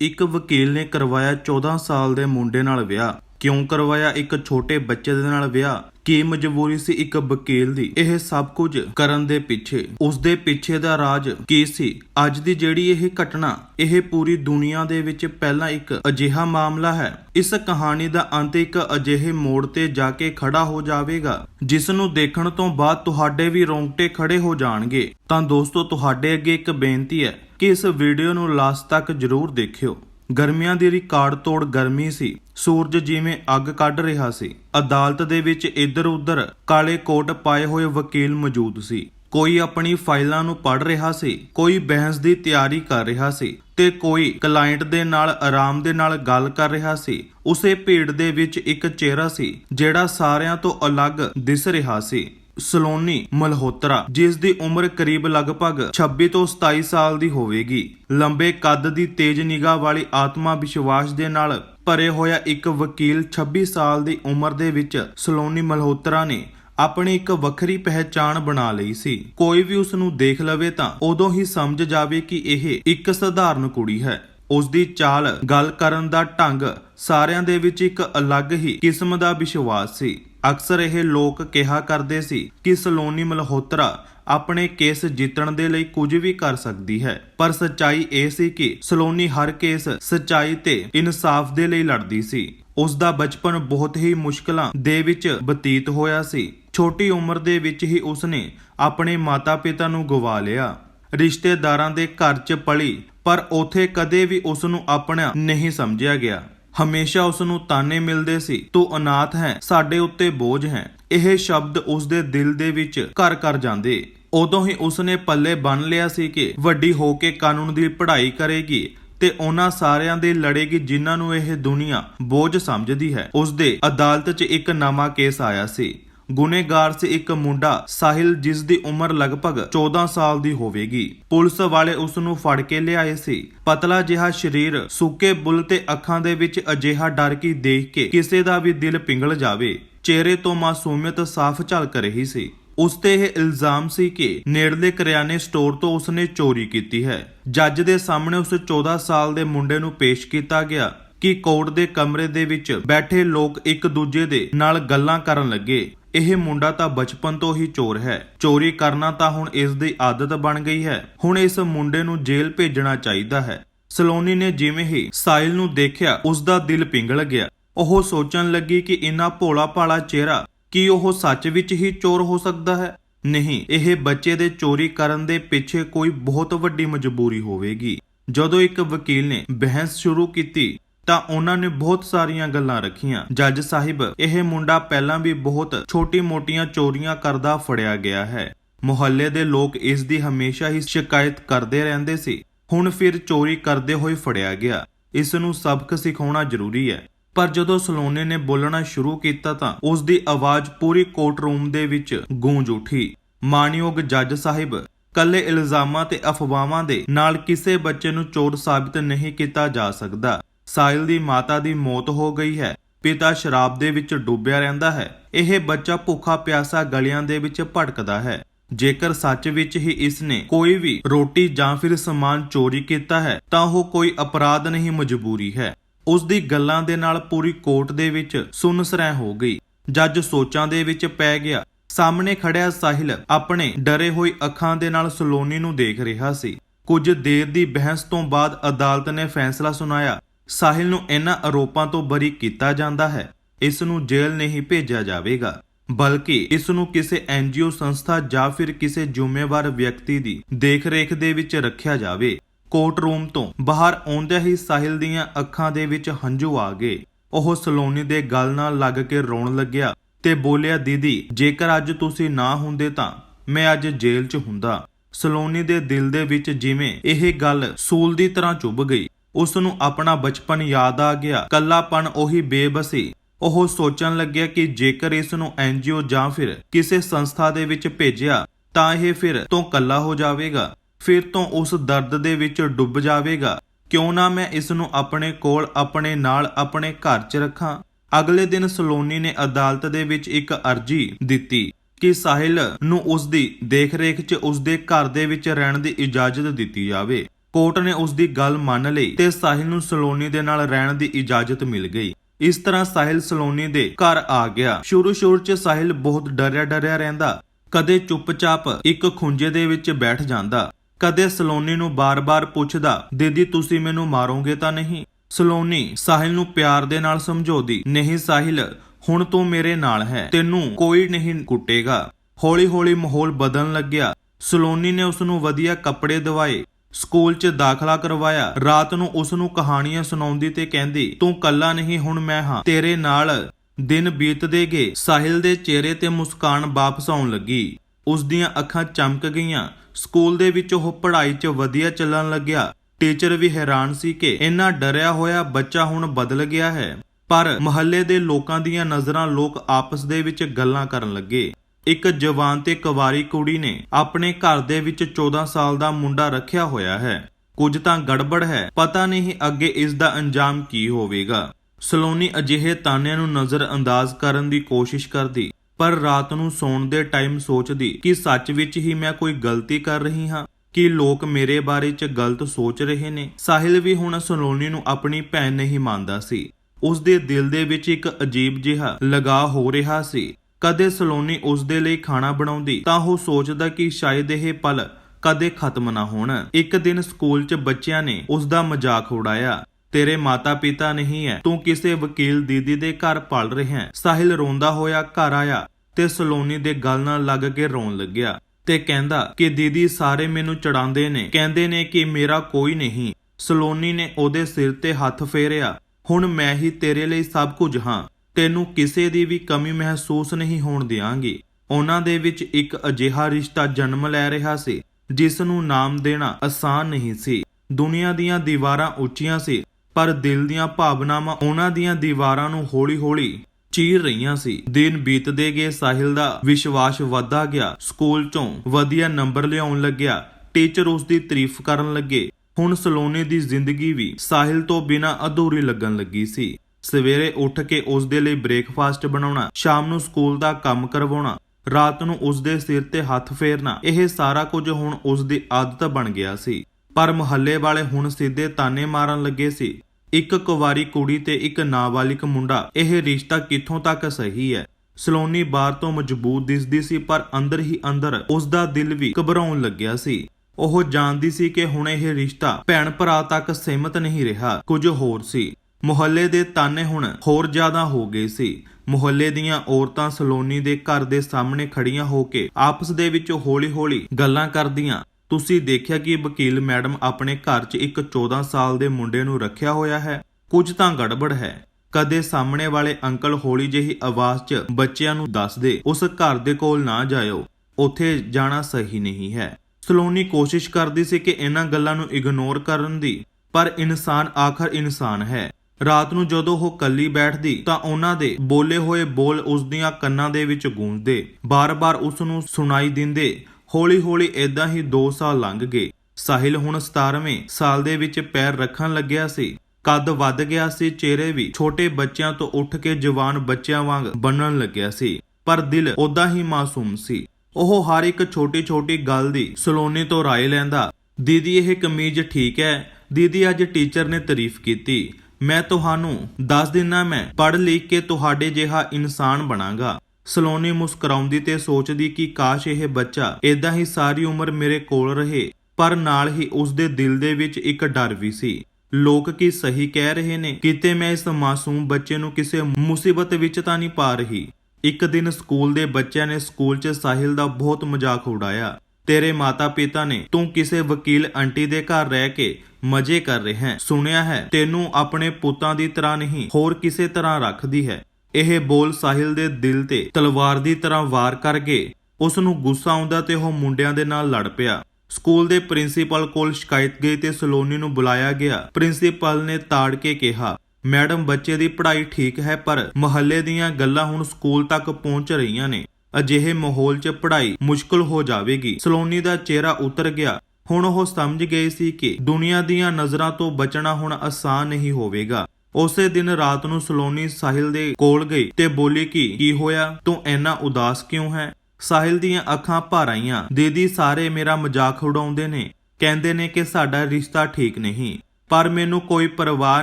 ਇੱਕ ਵਕੀਲ ਨੇ ਕਰਵਾਇਆ 14 ਸਾਲ ਦੇ ਮੁੰਡੇ ਨਾਲ ਵਿਆਹ। ਕਿਉਂ ਕਰਵਾਇਆ? ਇੱਕ ਛੋਟੇ ਬੱਚੇ ਦੇ ਨਾਲ ਵਿਆਹ। ਕੀ ਮਜਬੂਰੀ ਸੀ ਇੱਕ ਵਕੀਲ ਦੀ? ਇਹ ਸਭ ਕੁਝ ਕਰਨ ਦੇ ਪਿੱਛੇ। ਉਸ ਦੇ ਪਿੱਛੇ ਦਾ ਰਾਜ ਕੀ ਸੀ? ਅੱਜ ਦੀ ਜਿਹੜੀ ਇਹ ਘਟਨਾ, ਇਹ ਪੂਰੀ ਦੁਨੀਆ ਦੇ ਵਿੱਚ ਪਹਿਲਾਂ ਇੱਕ ਅਜਿਹਾ ਮਾਮਲਾ ਹੈ। ਇਸ ਕਹਾਣੀ ਦਾ ਅੰਤ ਇੱਕ ਅਜਿਹੇ ਮੋੜ ਤੇ ਜਾ ਕੇ ਖੜਾ ਹੋ ਜਾਵੇਗਾ, ਜਿਸ ਨੂੰ ਦੇਖਣ ਤੋਂ ਬਾਅਦ ਤੁਹਾਡੇ ਵੀ ਰੋਂਗਟੇ ਖੜੇ ਹੋ ਜਾਣਗੇ। ਤਾਂ ਦੋਸਤੋ, ਤੁਹਾਡੇ ਅੱਗੇ ਇੱਕ ਬੇਨਤੀ ਹੈ। ਕਿ ਇਸ ਵੀਡੀਓ ਨੂੰ ਲਾਸਟ ਤੱਕ ਜ਼ਰੂਰ ਦੇਖਿਓ। ਗਰਮੀਆਂ ਦੀ ਰਿਕਾਰਡ ਤੋੜ ਗਰਮੀ ਸੀ। ਸੂਰਜ ਜਿਵੇਂ ਅੱਗ ਕੱਢ ਰਿਹਾ ਸੀ। ਅਦਾਲਤ ਦੇ ਵਿੱਚ ਇੱਧਰ-ਉੱਧਰ ਕਾਲੇ ਕੋਟ ਪਾਏ ਹੋਏ ਵਕੀਲ ਮੌਜੂਦ ਸੀ। ਕੋਈ ਆਪਣੀ ਫਾਈਲਾਂ ਨੂੰ ਪੜ੍ਹ ਰਿਹਾ ਸੀ। ਕੋਈ ਬਹਿਸ ਦੀ ਤਿਆਰੀ ਕਰ ਰਿਹਾ ਸੀ ਤੇ ਕੋਈ ਕਲਾਇੰਟ ਦੇ ਨਾਲ, ਆਰਾਮ ਦੇ ਨਾਲ ਗੱਲ ਕਰ ਰਿਹਾ ਸੀ। ਉਸੇ ਭੀੜ ਦੇ ਵਿੱਚ ਇੱਕ ਚਿਹਰਾ ਸੀ, ਜਿਹੜਾ ਸਾਰਿਆਂ ਤੋਂ ਅਲੱਗ ਦਿਸ ਰਿਹਾ ਸੀ। ਸਲੋਨੀ ਮਲਹੋਤਰਾ, ਜਿਸ ਦੀ ਉਮਰ ਕਰੀਬ ਲਗਭਗ 26 ਤੋਂ 27 ਸਾਲ ਦੀ ਹੋਵੇਗੀ। ਲੰਬੇ ਕੱਦ ਦੀ ਤੇਜ਼ ਨਿਗਾਹ ਵਾਲੀ ਆਤਮਾ ਵਿਸ਼ਵਾਸ ਦੇ ਨਾਲ ਭਰੇ ਹੋਇਆ ਇੱਕ ਵਕੀਲ 26 ਸਾਲ ਦੀ ਉਮਰ ਦੇ ਵਿੱਚ ਸਲੋਨੀ ਮਲਹੋਤਰਾ ਨੇ ਆਪਣੀ ਇੱਕ ਵੱਖਰੀ ਪਹਿਚਾਣ ਬਣਾ ਲਈ ਸੀ। ਕੋਈ ਵੀ ਉਸ ਨੂੰ ਦੇਖ ਲਵੇ ਤਾਂ ਉਦੋਂ ਹੀ ਸਮਝ ਜਾਵੇ ਕਿ ਇਹ ਇੱਕ ਸਧਾਰਨ ਕੁੜੀ ਹੈ। ਉਸ ਦੀ ਚਾਲ, ਗੱਲ ਕਰਨ ਦਾ ਢੰਗ ਸਾਰਿਆਂ ਦੇ ਵਿੱਚ ਇੱਕ ਅਲੱਗ ਹੀ ਕਿਸਮ ਦਾ ਵਿਸ਼ਵਾਸ ਸੀ। ਅਕਸਰ ਇਹ ਲੋਕ ਕਿਹਾ ਕਰਦੇ ਸੀ ਕਿ ਸਲੋਨੀ ਮਲਹੋਤਰਾ ਆਪਣੇ ਕੇਸ ਜਿੱਤਣ ਦੇ ਲਈ ਕੁਝ ਵੀ ਕਰ ਸਕਦੀ ਹੈ। ਪਰ ਸੱਚਾਈ ਇਹ ਸੀ ਕਿ ਸਲੋਨੀ ਹਰ ਕੇਸ ਸੱਚਾਈ ਤੇ ਇਨਸਾਫ ਦੇ ਲਈ ਲੜਦੀ ਸੀ। ਉਸ ਦਾ ਬਚਪਨ ਬਹੁਤ ਹੀ ਮੁਸ਼ਕਲਾਂ ਦੇ ਵਿੱਚ ਬਤੀਤ ਹੋਇਆ ਸੀ। ਛੋਟੀ ਉਮਰ ਦੇ ਵਿੱਚ ਹੀ ਉਸਨੇ ਆਪਣੇ ਮਾਤਾ-ਪਿਤਾ ਨੂੰ ਗਵਾ ਲਿਆ। ਰਿਸ਼ਤੇਦਾਰਾਂ ਦੇ ਘਰ 'ਚ ਪਲੀ, ਪਰ ਉਥੇ ਕਦੇ ਵੀ ਉਸ ਨੂੰ ਆਪਣਾ ਨਹੀਂ ਸਮਝਿਆ ਗਿਆ। ਹਮੇਸ਼ਾ ਉਸ ਨੂੰ ਤਾਨੇ ਮਿਲਦੇ ਸੀ। ਤੂੰ ਅਨਾਥ ਹੈ, ਸਾਡੇ ਉੱਤੇ ਬੋਝ ਹੈ। ਇਹ ਸ਼ਬਦ ਉਸ ਦੇ ਦਿਲ ਦੇ ਵਿੱਚ ਘਰ ਕਰ ਜਾਂਦੇ। ਉਦੋਂ ਹੀ ਉਸਨੇ ਪੱਲੇ ਬੰਨ ਲਿਆ ਸੀ ਕਿ ਵੱਡੀ ਹੋ ਕੇ ਕਾਨੂੰਨ ਦੀ ਪੜ੍ਹਾਈ ਕਰੇਗੀ ਤੇ ਉਹਨਾਂ ਸਾਰਿਆਂ ਦੇ ਲੜੇਗੀ ਜਿਨ੍ਹਾਂ ਨੂੰ ਇਹ ਦੁਨੀਆ ਬੋਝ ਸਮਝਦੀ ਹੈ। ਉਸ ਦੇ ਅਦਾਲਤ 'ਚ ਇੱਕ ਨਵਾਂ ਕੇਸ ਆਇਆ ਸੀ। ਗੁਨੇਗਾਰ ਸੀ ਇੱਕ ਮੁੰਡਾ ਸਾਹਿਲ ਜਿਸ ਦੀ ਉਮਰ ਲਗਭਗ 14 ਸਾਲ ਦੀ ਹੋਵੇਗੀ। ਪੁਲਿਸ ਵਾਲੇ ਉਸ ਨੂੰ ਫੜ ਕੇ ਲਿਆਏ ਸੀ। ਪਤਲਾ ਜਿਹਾ ਸਰੀਰ, ਸੁੱਕੇ ਬੁੱਲ ਤੇ ਅੱਖਾਂ ਦੇ ਵਿੱਚ ਅਜਿਹਾ ਡਰ ਕੀ ਦੇਖ ਕੇ ਕਿਸੇ ਦਾ ਵੀ ਦਿਲ ਪਿੰਗਲ ਜਾਵੇ। ਚਿਹਰੇ ਤੋਂ ਮਾਸੂਮੀਅਤ ਸਾਫ਼ ਝਲਕ ਰਹੀ ਸੀ। ਉਸ ਤੇ ਇਹ ਇਲਜ਼ਾਮ ਸੀ ਕਿ ਨੇੜਲੇ ਕਰਿਆਨੇ ਸਟੋਰ ਤੋਂ ਉਸਨੇ ਚੋਰੀ ਕੀਤੀ ਹੈ। ਜੱਜ ਦੇ ਸਾਹਮਣੇ ਉਸ 14 ਸਾਲ ਦੇ ਮੁੰਡੇ ਨੂੰ ਪੇਸ਼ ਕੀਤਾ ਗਿਆ ਕਿ ਕੋਰਟ ਦੇ ਕਮਰੇ ਦੇ ਵਿੱਚ ਬੈਠੇ ਲੋਕ ਇੱਕ ਦੂਜੇ ਦੇ ਨਾਲ ਗੱਲਾਂ ਕਰਨ ਲੱਗੇ। ਇਹ ਮੁੰਡਾ ਤਾਂ ਬਚਪਨ ਤੋਂ ਹੀ ਚੋਰ ਹੈ। ਚੋਰੀ ਕਰਨਾ ਤਾਂ ਹੁਣ ਇਸ ਦੀ ਆਦਤ ਬਣ ਗਈ ਹੈ। ਹੁਣ ਇਸ ਮੁੰਡੇ ਨੂੰ ਜੇਲ੍ਹ ਭੇਜਣਾ ਚਾਹੀਦਾ ਹੈ। ਸਲੋਨੀ ਨੇ ਜਿਵੇਂ ਹੀ ਸਾਇਲ ਨੂੰ ਦੇਖਿਆ ਉਸ ਦਾ ਦਿਲ ਪਿੰਗਲ ਗਿਆ। ਉਹ ਸੋਚਣ ਲੱਗੀ ਕਿ ਇਨਾ ਭੋਲਾ ਭਾਲਾ ਚਿਹਰਾ ਕੀ ਉਹ ਸੱਚ ਵਿੱਚ ਹੀ ਚੋਰ ਹੋ ਸਕਦਾ ਹੈ? ਨਹੀਂ, ਇਹ ਬੱਚੇ ਦੇ ਚੋਰੀ ਕਰਨ ਦੇ ਪਿੱਛੇ ਕੋਈ ਬਹੁਤ ਵੱਡੀ ਮਜਬੂਰੀ ਹੋਵੇਗੀ। ਜਦੋਂ ਇੱਕ ਵਕੀਲ ਨੇ ਬਹਿਸ ਸ਼ੁਰੂ ਕੀਤੀ ਤਾਂ ਉਹਨਾਂ ਨੇ ਬਹੁਤ ਸਾਰੀਆਂ ਗੱਲਾਂ ਰੱਖੀਆਂ। ਜੱਜ ਸਾਹਿਬ, ਇਹ ਮੁੰਡਾ ਪਹਿਲਾਂ ਵੀ ਬਹੁਤ ਛੋਟੀ-ਮੋਟੀਆਂ ਚੋਰੀਆਂ ਕਰਦਾ ਫੜਿਆ ਗਿਆ ਹੈ। ਮੁਹੱਲੇ ਦੇ ਲੋਕ ਇਸ ਦੀ ਹਮੇਸ਼ਾ ਹੀ ਸ਼ਿਕਾਇਤ ਕਰਦੇ ਰਹਿੰਦੇ ਸੀ। ਹੁਣ ਫਿਰ ਚੋਰੀ ਕਰਦੇ ਹੋਏ ਫੜਿਆ ਗਿਆ। ਇਸ ਨੂੰ ਸਬਕ ਸਿਖਾਉਣਾ ਜ਼ਰੂਰੀ ਹੈ। ਪਰ ਜਦੋਂ ਸਲੋਨੇ ਨੇ ਬੋਲਣਾ ਸ਼ੁਰੂ ਕੀਤਾ ਤਾਂ ਉਸ ਦੀ ਆਵਾਜ਼ ਪੂਰੀ ਕੋਰਟ ਰੂਮ ਦੇ ਵਿੱਚ ਗੂੰਜ ਉੱਠੀ। ਮਾਨਯੋਗ ਜੱਜ ਸਾਹਿਬ ਕੱਲੇ ਇਲਜ਼ਾਮਾਂ ਤੇ ਅਫਵਾਹਾਂ ਦੇ ਨਾਲ ਕਿਸੇ ਬੱਚੇ ਨੂੰ ਚੋਰ ਸਾਬਿਤ ਨਹੀਂ ਕੀਤਾ ਜਾ ਸਕਦਾ। ਸਾਹਿਲ ਦੀ ਮਾਤਾ ਦੀ ਮੌਤ ਹੋ ਗਈ ਹੈ। ਪਿਤਾ ਸ਼ਰਾਬ ਦੇ ਵਿੱਚ ਡੁੱਬਿਆ ਰਹਿੰਦਾ ਹੈ। ਇਹ ਬੱਚਾ ਭੁੱਖਾ ਪਿਆਸਾ ਗਲੀਆਂ ਦੇ ਵਿੱਚ ਭਟਕਦਾ ਹੈ। ਜੇਕਰ ਸੱਚ ਵਿੱਚ ਹੀ ਇਸ ਨੇ ਕੋਈ ਵੀ ਰੋਟੀ ਜਾਂ ਫਿਰ ਸਮਾਨ ਚੋਰੀ ਕੀਤਾ ਹੈ, ਤਾਂ ਉਹ ਕੋਈ ਅਪਰਾਧ ਨਹੀਂ, ਮਜਬੂਰੀ ਹੈ। ਉਸ ਦੀ ਗੱਲਾਂ ਦੇ ਨਾਲ ਪੂਰੀ ਕੋਰਟ ਦੇ ਵਿੱਚ ਸੁੰਨਸਰੈ ਹੋ ਗਈ। ਜੱਜ ਸੋਚਾਂ ਦੇ ਵਿੱਚ ਪੈ ਗਿਆ। ਸਾਹਮਣੇ ਖੜਿਆ ਸਾਹਿਲ ਆਪਣੇ ਡਰੇ ਹੋਈ ਅੱਖਾਂ ਦੇ ਨਾਲ ਸਲੋਨੀ ਨੂੰ ਦੇਖ ਰਿਹਾ ਸੀ। ਕੁਝ ਦੇਰ ਦੀ ਬਹਿਸ ਤੋਂ ਬਾਅਦ ਅਦਾਲਤ ਨੇ ਫੈਸਲਾ ਸੁਣਾਇਆ। ਸਾਹਿਲ ਨੂੰ ਇਹਨਾਂ ਆਰੋਪਾਂ ਤੋਂ ਬਰੀ ਕੀਤਾ ਜਾਂਦਾ ਹੈ। ਇਸ ਨੂੰ ਜੇਲ੍ਹ ਨਹੀਂ ਭੇਜਿਆ ਜਾਵੇਗਾ, ਬਲਕਿ ਇਸ ਨੂੰ ਕਿਸੇ ਐਨਜੀਓ ਸੰਸਥਾ ਜਾਂ ਫਿਰ ਕਿਸੇ ਜ਼ਿੰਮੇਵਾਰ ਵਿਅਕਤੀ ਦੀ ਦੇਖ-ਰੇਖ ਦੇ ਵਿੱਚ ਰੱਖਿਆ ਜਾਵੇ। ਕੋਰਟ ਰੂਮ ਤੋਂ ਬਾਹਰ ਆਉਂਦਿਆਂ ਹੀ ਸਾਹਿਲ ਦੀਆਂ ਅੱਖਾਂ ਦੇ ਵਿੱਚ ਹੰਝੂ ਆ ਗਏ। ਉਹ ਸਲੋਨੀ ਦੇ ਗਲ ਨਾਲ ਲੱਗ ਕੇ ਰੋਣ ਲੱਗਿਆ ਤੇ ਬੋਲਿਆ, ਦੀਦੀ, ਜੇਕਰ ਅੱਜ ਤੁਸੀਂ ਨਾ ਹੁੰਦੇ ਤਾਂ ਮੈਂ ਅੱਜ ਜੇਲ੍ਹ 'ਚ ਹੁੰਦਾ। ਸਲੋਨੀ ਦੇ ਦਿਲ ਦੇ ਵਿੱਚ ਜਿਵੇਂ ਇਹ ਗੱਲ ਸੂਲ ਦੀ ਤਰ੍ਹਾਂ ਚੁੱਭ ਗਈ। ਉਸ ਨੂੰ ਆਪਣਾ ਬਚਪਨ ਯਾਦ ਆ ਗਿਆ। ਕੱਲਾਪਣ ਉਹੀ ਬੇਬਸੀ। ਉਹ ਸੋਚਣ ਲੱਗਿਆ ਕਿ ਜੇਕਰ ਇਸ ਨੂੰ ਐਨਜੀਓ ਜਾਂ ਫਿਰ ਕਿਸੇ ਸੰਸਥਾ ਦੇ ਵਿੱਚ ਭੇਜਿਆ, ਤਾਂ ਇਹ ਫਿਰ ਤੋਂ ਕੱਲਾ ਹੋ ਜਾਵੇਗਾ। ਫਿਰ ਤੋਂ ਉਸ ਦਰਦ ਦੇ ਵਿੱਚ ਡੁੱਬ ਜਾਵੇਗਾ। ਕਿਉਂ ਨਾ ਮੈਂ ਇਸ ਨੂੰ ਆਪਣੇ ਕੋਲ, ਆਪਣੇ ਨਾਲ, ਆਪਣੇ ਘਰ 'ਚ ਰੱਖਾਂ? ਅਗਲੇ ਦਿਨ ਸਲੋਨੀ ਨੇ ਅਦਾਲਤ ਦੇ ਵਿੱਚ ਇੱਕ ਅਰਜੀ ਦਿੱਤੀ ਕਿ ਸਾਹਿਲ ਨੂੰ ਉਸ ਦੀ ਦੇਖ-ਰੇਖ 'ਚ ਉਸ ਦੇ ਘਰ ਦੇ ਵਿੱਚ ਰਹਿਣ ਦੀ ਇਜਾਜ਼ਤ ਦਿੱਤੀ ਜਾਵੇ। ਕੋਰਟ ਨੇ ਉਸ ਦੀ ਗੱਲ ਮੰਨ ਲਈ ਤੇ ਸਾਹਿਲ ਨੂੰ ਸਲੋਨੀ ਦੇ ਨਾਲ ਰਹਿਣ ਦੀ ਇਜਾਜ਼ਤ ਮਿਲ ਗਈ। ਇਸ ਤਰ੍ਹਾਂ ਸਾਹਿਲ ਸਲੋਨੀ ਦੇ ਘਰ ਆ ਗਿਆ। ਸ਼ੁਰੂ ਸ਼ੁਰੂ 'ਚ ਸਾਹਿਲ ਬਹੁਤ ਡਰਿਆ ਡਰਿਆ ਰਹਿੰਦਾ। ਕਦੇ ਚੁੱਪਚਾਪ ਇੱਕ ਖੁੰਝੇ ਦੇ ਵਿੱਚ ਬੈਠ ਜਾਂਦਾ। ਕਦੇ ਸਲੋਨੀ ਨੂੰ ਬਾਰ-ਬਾਰ ਪੁੱਛਦਾ, ਦੀਦੀ, ਤੁਸੀਂ ਮੈਨੂੰ ਮਾਰੋਗੇ ਤਾਂ ਨਹੀਂ? ਸਲੋਨੀ ਸਾਹਿਲ ਨੂੰ ਪਿਆਰ ਦੇ ਨਾਲ ਸਮਝਾਉਂਦੀ, ਨਹੀਂ ਸਾਹਿਲ, ਹੁਣ ਤੂੰ ਮੇਰੇ ਨਾਲ ਹੈ। ਤੈਨੂੰ ਕੋਈ ਨਹੀਂ ਕੁੱਟੇਗਾ। ਹੌਲੀ-ਹੌਲੀ ਮਾਹੌਲ ਬਦਲਣ ਲੱਗਿਆ। ਸਲੋਨੀ ਨੇ ਉਸ ਨੂੰ ਵਧੀਆ ਕੱਪੜੇ ਦਿਵਾਏ। ਸਕੂਲ 'ਚ ਦਾਖਲਾ ਕਰਵਾਇਆ। ਰਾਤ ਨੂੰ ਉਸ ਨੂੰ ਕਹਾਣੀਆਂ ਸੁਣਾਉਂਦੀ ਤੇ ਕਹਿੰਦੀ, ਤੂੰ ਕੱਲਾ ਨਹੀਂ, ਹੁਣ ਮੈਂ ਹਾਂ। ਤੇਰੇ ਨਾਲ ਦਿਨ ਬੀਤਦੇ ਗਏ। ਸਾਹਿਲ ਦੇ ਚਿਹਰੇ ਤੇ ਮੁਸਕਾਨ ਵਾਪਸ ਆਉਣ ਲੱਗੀ। ਉਸ ਦੀਆਂ ਅੱਖਾਂ ਚਮਕ ਗਈਆਂ। ਸਕੂਲ ਦੇ ਵਿੱਚ ਉਹ ਪੜ੍ਹਾਈ 'ਚ ਵਧੀਆ ਚੱਲਣ ਲੱਗਿਆ। ਟੀਚਰ ਵੀ ਹੈਰਾਨ ਸੀ ਕਿ ਇੰਨਾ ਡਰਿਆ ਹੋਇਆ ਬੱਚਾ ਹੁਣ ਬਦਲ ਗਿਆ ਹੈ। ਪਰ ਮਹੱਲੇ ਦੇ ਲੋਕਾਂ ਦੀਆਂ ਨਜ਼ਰਾਂ ਲੋਕ ਆਪਸ ਦੇ ਵਿੱਚ ਗੱਲਾਂ ਕਰਨ ਲੱਗੇ। ਇੱਕ ਜਵਾਨ ਤੇ ਕੁਵਾਰੀ ਕੁੜੀ ਨੇ ਆਪਣੇ ਘਰ ਦੇ ਵਿੱਚ 14 ਸਾਲ ਦਾ ਮੁੰਡਾ ਰੱਖਿਆ ਹੋਇਆ ਹੈ। ਕੁਝ ਤਾਂ ਗੜਬੜ ਹੈ, ਪਤਾ ਨਹੀਂ ਅੱਗੇ ਇਸ ਦਾ ਅੰਜਾਮ ਕੀ ਹੋਵੇਗਾ। ਸਲੋਨੀ ਅਜਿਹੇ ਤਾਨਿਆਂ ਨੂੰ ਨਜ਼ਰ ਅੰਦਾਜ਼ ਕਰਨ ਦੀ ਕੋਸ਼ਿਸ਼ ਕਰਦੀ, ਪਰ ਰਾਤ ਨੂੰ ਸੌਣ ਦੇ ਟਾਈਮ ਸੋਚਦੀ ਕਿ ਸੱਚ ਵਿੱਚ ਹੀ ਮੈਂ ਕੋਈ ਗਲਤੀ ਕਰ ਰਹੀ ਹਾਂ, ਕਿ ਲੋਕ ਮੇਰੇ ਬਾਰੇ 'ਚ ਗਲਤ ਸੋਚ ਰਹੇ ਨੇ। ਸਾਹਿਲ ਵੀ ਹੁਣ ਸਲੋਨੀ ਨੂੰ ਆਪਣੀ ਭੈਣ ਨਹੀਂ ਮੰਨਦਾ ਸੀ। ਉਸ ਦੇ ਦਿਲ ਦੇ ਵਿੱਚ ਇੱਕ ਅਜੀਬ ਜਿਹਾ ਲਗਾ ਹੋ ਰਿਹਾ ਸੀ ਕਦੇ ਸਲੋਨੀ ਉਸ ਦੇ ਲਈ ਖਾਣਾ ਬਣਾਉਂਦੀ ਤਾਂ ਉਹ ਸੋਚਦਾ ਕਿ ਸ਼ਾਇਦ ਇਹ ਪਲ ਕਦੇ ਖਤਮ ਨਾ ਹੋਣ। ਇੱਕ ਦਿਨ ਸਕੂਲ 'ਚ ਬੱਚਿਆਂ ਨੇ ਉਸ ਦਾ ਮਜ਼ਾਕ ਉਡਾਇਆ। ਤੇਰੇ ਮਾਤਾ-ਪਿਤਾ ਨਹੀਂ ਹੈ ਤੂੰ ਕਿਸੇ ਵਕੀਲ ਦੀਦੀ ਦੇ ਘਰ ਪਲ ਰਿਹਾ ਹੈ ਸਾਹਿਲ ਰੋਂਦਾ ਹੋਇਆ ਘਰ ਆਇਆ ਤੇ ਸਲੋਨੀ ਦੇ ਗਲ ਨਾਲ ਲੱਗ ਕੇ ਰੋਣ ਲੱਗਿਆ ਤੇ ਕਹਿੰਦਾ ਕਿ ਦੀਦੀ ਸਾਰੇ ਮੈਨੂੰ ਚੜਾਉਂਦੇ ਨੇ, ਕਹਿੰਦੇ ਨੇ ਕਿ ਮੇਰਾ ਕੋਈ ਨਹੀਂ। ਸਲੋਨੀ ਨੇ ਉਹਦੇ ਸਿਰ ਤੇ ਹੱਥ ਫੇਰਿਆ, ਹੁਣ ਮੈਂ ਹੀ ਤੇਰੇ ਲਈ ਸਭ ਕੁਝ ਹਾਂ। ਤੈਨੂੰ ਕਿਸੇ ਦੀ ਵੀ ਕਮੀ ਮਹਿਸੂਸ ਨਹੀਂ ਹੋਣ ਦਿਆਂਗੀ। ਉਹਨਾਂ ਦੇ ਵਿੱਚ ਇੱਕ ਅਜਿਹਾ ਰਿਸ਼ਤਾ ਜਨਮ ਲੈ ਰਿਹਾ ਸੀ, ਜਿਸ ਨੂੰ ਨਾਮ ਦੇਣਾ ਆਸਾਨ ਨਹੀਂ ਸੀ। ਦੁਨੀਆ ਦੀਆਂ ਦੀਵਾਰਾਂ ਉੱਚੀਆਂ ਸੀ, ਪਰ ਦਿਲ ਦੀਆਂ ਭਾਵਨਾਵਾਂ ਉਹਨਾਂ ਦੀਆਂ ਦੀਵਾਰਾਂ ਨੂੰ ਹੌਲੀ-ਹੌਲੀ ਚੀਰ ਰਹੀਆਂ ਸੀ। ਦਿਨ ਬੀਤਦੇ ਗਏ, ਸਾਹਿਲ ਦਾ ਵਿਸ਼ਵਾਸ ਵਧਦਾ ਗਿਆ। ਸਕੂਲ ਚੋਂ ਵਧੀਆ ਨੰਬਰ ਲਿਆਉਣ ਲੱਗਿਆ। ਟੀਚਰ ਉਸ ਦੀ ਤਾਰੀਫ ਕਰਨ ਲੱਗੇ। ਹੁਣ ਸਲੋਨੇ ਦੀ ਜ਼ਿੰਦਗੀ ਵੀ ਸਾਹਿਲ ਤੋਂ ਬਿਨਾਂ ਅਧੂਰੀ ਲੱਗਣ ਲੱਗੀ ਸੀ। ਸਵੇਰੇ ਉੱਠ ਕੇ ਉਸ ਦੇ ਲਈ ਬ੍ਰੇਕਫਾਸਟ ਬਣਾਉਣਾ, ਸ਼ਾਮ ਨੂੰ ਸਕੂਲ ਦਾ ਕੰਮ ਕਰਵਾਉਣਾ, ਰਾਤ ਨੂੰ ਉਸ ਦੇ ਸਿਰ ਤੇ ਹੱਥ ਫੇਰਨਾ, ਇਹ ਸਾਰਾ ਕੁਝ ਹੁਣ ਉਸ ਦੀ ਆਦਤ ਬਣ ਗਿਆ ਸੀ। ਪਰ ਮੁਹੱਲੇ ਵਾਲੇ ਹੁਣ ਸਿੱਧੇ ਤਾਨੇ ਮਾਰਨ ਲੱਗੇ ਸੀ। ਇੱਕ ਕੁਵਾਰੀ ਕੁੜੀ ਤੇ ਇੱਕ ਨਾਬਾਲਿਗ ਮੁੰਡਾ, ਇਹ ਰਿਸ਼ਤਾ ਕਿੱਥੋਂ ਤੱਕ ਸਹੀ ਹੈ? ਸਲੋਨੀ ਬਾਹਰ ਤੋਂ ਮਜ਼ਬੂਤ ਦਿਸਦੀ ਸੀ, ਪਰ ਅੰਦਰ ਹੀ ਅੰਦਰ ਉਸ ਦਾ ਦਿਲ ਵੀ ਘਬਰਾਉਣ ਲੱਗਿਆ ਸੀ। ਉਹ ਜਾਣਦੀ ਸੀ ਕਿ ਹੁਣ ਇਹ ਰਿਸ਼ਤਾ ਭੈਣ ਭਰਾ ਤੱਕ ਸੀਮਤ ਨਹੀਂ ਰਿਹਾ, ਕੁਝ ਹੋਰ ਸੀ। ਮੁਹੱਲੇ ਦੇ ਤਾਨੇ ਹੁਣ ਹੋਰ ਜ਼ਿਆਦਾ ਹੋ ਗਏ ਸੀ। ਮੁਹੱਲੇ ਦੀਆਂ ਔਰਤਾਂ ਸਲੋਨੀ ਦੇ ਘਰ ਦੇ ਸਾਹਮਣੇ ਖੜੀਆਂ ਹੋ ਕੇ ਆਪਸ ਦੇ ਵਿੱਚ ਹੌਲੀ-ਹੌਲੀ ਗੱਲਾਂ ਕਰਦੀਆਂ। ਤੁਸੀਂ ਦੇਖਿਆ ਕਿ ਵਕੀਲ ਮੈਡਮ ਆਪਣੇ ਘਰ 'ਚ ਇੱਕ 14 ਸਾਲ ਦੇ ਮੁੰਡੇ ਨੂੰ ਰੱਖਿਆ ਹੋਇਆ ਹੈ? ਕੁਝ ਤਾਂ ਗੜਬੜ ਹੈ। ਕਦੇ ਸਾਹਮਣੇ ਵਾਲੇ ਅੰਕਲ ਹੌਲੀ ਜਿਹੀ ਆਵਾਜ਼ 'ਚ ਬੱਚਿਆਂ ਨੂੰ ਦੱਸਦੇ, ਉਸ ਘਰ ਦੇ ਕੋਲ ਨਾ ਜਾਇਓ, ਉੱਥੇ ਜਾਣਾ ਸਹੀ ਨਹੀਂ ਹੈ। ਸਲੋਨੀ ਕੋਸ਼ਿਸ਼ ਕਰਦੀ ਸੀ ਕਿ ਇਹਨਾਂ ਗੱਲਾਂ ਨੂੰ ਇਗਨੋਰ ਕਰਨ ਦੀ, ਪਰ ਇਨਸਾਨ ਆਖਰ ਇਨਸਾਨ ਹੈ। ਰਾਤ ਨੂੰ ਜਦੋਂ ਉਹ ਕੱਲੀ ਬੈਠਦੀ ਤਾਂ ਉਹਨਾਂ ਦੇ ਬੋਲੇ ਹੋਏ ਬੋਲ ਉਸ ਦੀਆਂ ਕੰਨਾਂ ਦੇ ਵਿੱਚ ਗੂੰਜਦੇ ਬਾਰ-ਬਾਰ ਉਸ ਨੂੰ ਸੁਣਾਈ ਦਿੰਦੇ ਹੌਲੀ-ਹੌਲੀ ਇਦਾਂ ਹੀ 2 ਸਾਲ ਲੰਘ ਗਏ ਸਾਹਿਲ ਹੁਣ 17ਵੇਂ ਸਾਲ ਦੇ ਵਿੱਚ ਪੈਰ ਰੱਖਣ ਲੱਗਿਆ ਸੀ ਕੱਦ ਵੱਧ ਗਿਆ ਸੀ ਚਿਹਰੇ ਵੀ ਛੋਟੇ ਬੱਚਿਆਂ ਤੋਂ ਉੱਠ ਕੇ ਜਵਾਨ ਬੱਚਿਆਂ ਵਾਂਗ ਬਣਨ ਲੱਗਿਆ ਸੀ ਪਰ ਦਿਲ ਉਦਾਂ ਹੀ ਮਾਸੂਮ ਸੀ ਉਹ ਹਰ ਇੱਕ ਛੋਟੀ-ਛੋਟੀ ਗੱਲ ਦੀ ਸਲੋਨੀ ਤੋਂ رائے ਲੈਂਦਾ ਦੀਦੀ ਇਹ ਕਮੀਜ਼ ਠੀਕ ਹੈ ਦੀਦੀ ਅੱਜ ਟੀਚਰ ਨੇ ਤਾਰੀਫ ਕੀਤੀ ਮੈਂ ਤੁਹਾਨੂੰ ਦੱਸ ਦਿਨਾ ਮੈਂ ਪੜ੍ਹ ਲਿਖ ਕੇ ਤੁਹਾਡੇ ਜਿਹਾ ਇਨਸਾਨ ਬਣਾਂਗਾ। ਸਲੋਨੀ ਮੁਸਕਰਾਉਂਦੀ ਤੇ ਸੋਚਦੀ ਕਿ ਕਾਸ਼ ਇਹ ਬੱਚਾ ਇਦਾਂ ਹੀ ਸਾਰੀ ਉਮਰ ਮੇਰੇ ਕੋਲ ਰਹੇ, ਪਰ ਨਾਲ ਹੀ ਉਸ ਦੇ ਦਿਲ ਦੇ ਵਿੱਚ ਇੱਕ ਡਰ ਵੀ ਸੀ। ਲੋਕ ਕੀ ਸਹੀ ਕਹਿ ਰਹੇ ਨੇ? ਕਿਤੇ ਮੈਂ ਇਸ ਮਾਸੂਮ ਬੱਚੇ ਨੂੰ ਕਿਸੇ ਮੁਸੀਬਤ ਵਿੱਚ ਤਾਂ ਨਹੀਂ ਪਾ ਰਹੀ। ਇੱਕ ਦਿਨ ਸਕੂਲ ਦੇ ਬੱਚਿਆਂ ਨੇ ਸਕੂਲ 'ਚ ਸਾਹਿਲ ਦਾ ਬਹੁਤ ਮਜ਼ਾਕ ਉਡਾਇਆ। ਤੇਰੇ ਮਾਤਾ-ਪਿਤਾ ਨੇ ਤੂੰ ਕਿਸੇ ਵਕੀਲ ਆਂਟੀ ਦੇ ਘਰ ਰਹਿ ਕੇ ਮਜ਼ੇ ਕਰ ਰਿਹਾ ਹੈ। ਸੁਣਿਆ ਹੈ, ਤੈਨੂੰ ਆਪਣੇ ਪੁੱਤਾਂ ਦੀ ਤਰ੍ਹਾਂ ਨਹੀਂ, ਹੋਰ ਕਿਸੇ ਤਰ੍ਹਾਂ ਰੱਖਦੀ ਹੈ। ਇਹ ਬੋਲ ਸਾਹਿਲ ਦੇ ਦਿਲ ਤੇ ਤਲਵਾਰ ਦੀ ਤਰ੍ਹਾਂ ਵਾਰ ਕਰ ਗਏ ਉਸ ਨੂੰ ਗੁੱਸਾ ਆਉਂਦਾ ਤੇ ਉਹ ਮੁੰਡਿਆਂ ਦੇ ਨਾਲ ਲੜ ਪਿਆ। ਸਕੂਲ ਦੇ ਪ੍ਰਿੰਸੀਪਲ ਕੋਲ ਸ਼ਿਕਾਇਤ ਗਈ ਤੇ ਸਲੋਨੀ ਨੂੰ ਬੁਲਾਇਆ ਗਿਆ। ਪ੍ਰਿੰਸੀਪਲ ਨੇ ਤਾੜ ਕੇ ਕਿਹਾ, ਮੈਡਮ, ਬੱਚੇ ਦੀ ਪੜ੍ਹਾਈ ਠੀਕ ਹੈ, ਪਰ ਮੁਹੱਲੇ ਦੀਆਂ ਗੱਲਾਂ ਹੁਣ ਸਕੂਲ ਤੱਕ ਪਹੁੰਚ ਰਹੀਆਂ ਨੇ। ਅਜਿਹੇ ਮਾਹੌਲ 'ਚ ਪੜ੍ਹਾਈ ਮੁਸ਼ਕਲ ਹੋ ਜਾਵੇਗੀ। ਸਲੋਨੀ ਦਾ ਚਿਹਰਾ ਉਤਰ ਗਿਆ। ਹੁਣ ਉਹ ਸਮਝ ਗਏ ਸੀ ਕਿ ਦੁਨੀਆ ਦੀਆਂ ਨਜ਼ਰਾਂ ਤੋਂ ਬਚਣਾ ਹੁਣ ਆਸਾਨ ਨਹੀਂ ਹੋਵੇਗਾ। ਉਸੇ ਦਿਨ ਰਾਤ ਨੂੰ ਸਲੋਨੀ ਸਾਹਿਲ ਦੇ ਕੋਲ ਗਈ ਤੇ ਬੋਲੀ ਕਿ, ਕੀ ਹੋਇਆ? ਤੂੰ ਇੰਨਾ ਉਦਾਸ ਕਿਉਂ ਹੈ? ਸਾਹਿਲ ਦੀਆਂ ਅੱਖਾਂ ਭਰ ਆਈਆਂ। ਦੀਦੀ, ਸਾਰੇ ਮੇਰਾ ਮਜ਼ਾਕ ਉਡਾਉਂਦੇ ਨੇ। ਕਹਿੰਦੇ ਨੇ ਕਿ ਸਾਡਾ ਰਿਸ਼ਤਾ ਠੀਕ ਨਹੀਂ। ਪਰ ਮੈਨੂੰ ਕੋਈ ਪਰਵਾਹ